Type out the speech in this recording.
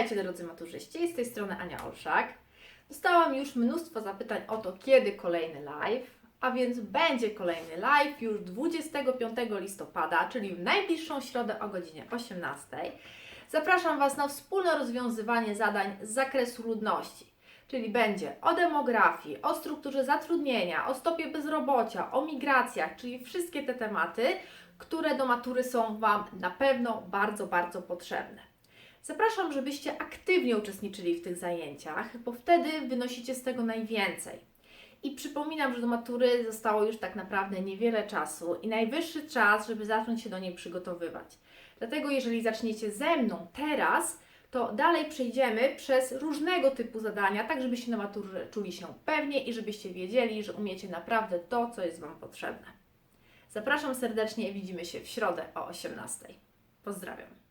Witajcie drodzy maturzyści, z tej strony Ania Olszak. Dostałam już mnóstwo zapytań o to, kiedy kolejny live, a więc będzie kolejny live już 25 listopada, czyli w najbliższą środę o godzinie 18. Zapraszam Was na wspólne rozwiązywanie zadań z zakresu ludności, czyli będzie o demografii, o strukturze zatrudnienia, o stopie bezrobocia, o migracjach, czyli wszystkie te tematy, które do matury są Wam na pewno bardzo, bardzo potrzebne. Zapraszam, żebyście aktywnie uczestniczyli w tych zajęciach, bo wtedy wynosicie z tego najwięcej. I przypominam, że do matury zostało już tak naprawdę niewiele czasu i najwyższy czas, żeby zacząć się do niej przygotowywać. Dlatego, jeżeli zaczniecie ze mną teraz, to dalej przejdziemy przez różnego typu zadania, tak żebyście na maturze czuli się pewnie i żebyście wiedzieli, że umiecie naprawdę to, co jest Wam potrzebne. Zapraszam serdecznie i widzimy się w środę o 18:00. Pozdrawiam.